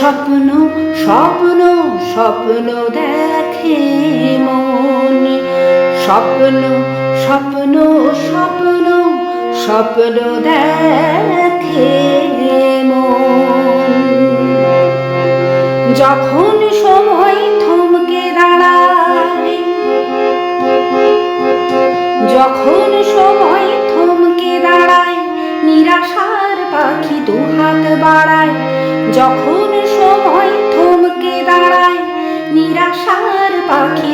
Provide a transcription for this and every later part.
স্বপ্ন স্বপ্ন স্বপ্ন দেখে মন। স্বপ্ন স্বপ্ন স্বপ্ন স্বপ্ন দেখে মন। যখন সময় থমকে দাঁড়ায়, যখন সময় থমকে দাঁড়ায়, নিরাশার পাখি দুহাত বাড়ায়, যখন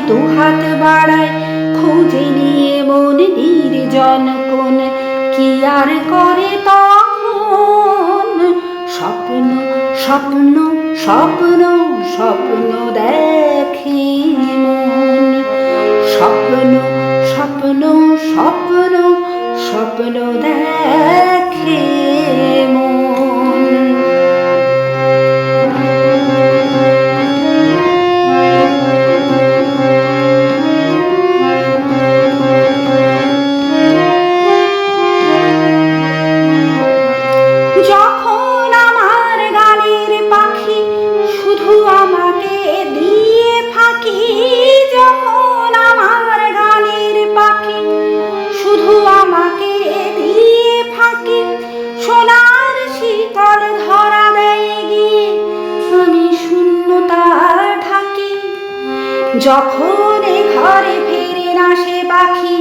দুহাত বাড়ায়, খুঁজে নিয়ে মন নির্জন কোন কি আর করে তখন? স্বপ্ন স্বপ্ন স্বপ্ন স্বপ্ন দেখে শূন্যতা ঢাকি, যখন ঘরে ফিরে না সে পাখি,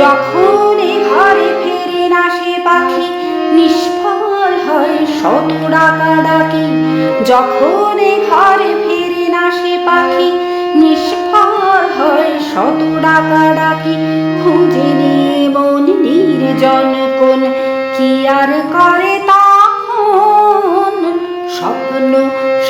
যখন ঘরে ফেরে না সে পাখি, নিষ্ফল হয় শত ডাকা ডাকি যখন ঘরে ফেরে না সে পাখি, নিষ্ফল হয় শত ডাকা ডাকি খুঁজে নিয়ে মন নির্জন কোন কি আর করে?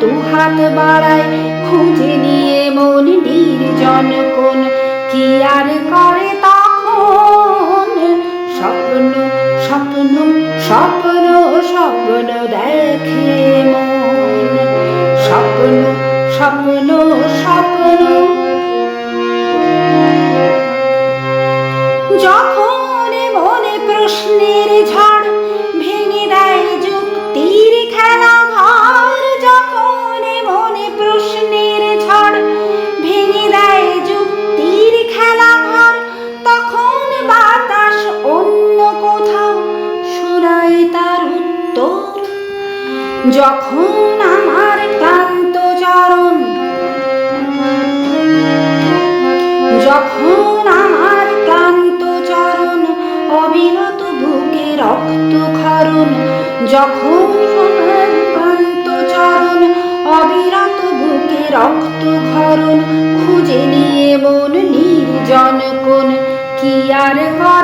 দুহাত বাড়ায়, খুঁজে নিয়ে মন নির্জন কোন কি আর করে তখন? স্বপ্ন স্বপ্ন স্বপ্ন স্বপ্ন দেখে মন। স্বপ্ন স্বপ্ন স্বপ্ন যখন আমার ক্লান্ত চরণ, যখন আমার ক্লান্ত চরণ, অবিরত বুকে রক্ত ক্ষরণ, যখন আমার ক্লান্ত চরণ, অবিরত বুকে রক্ত ক্ষরণ, খুঁজে নিয়ে মন নির্জন কোন কি আর করে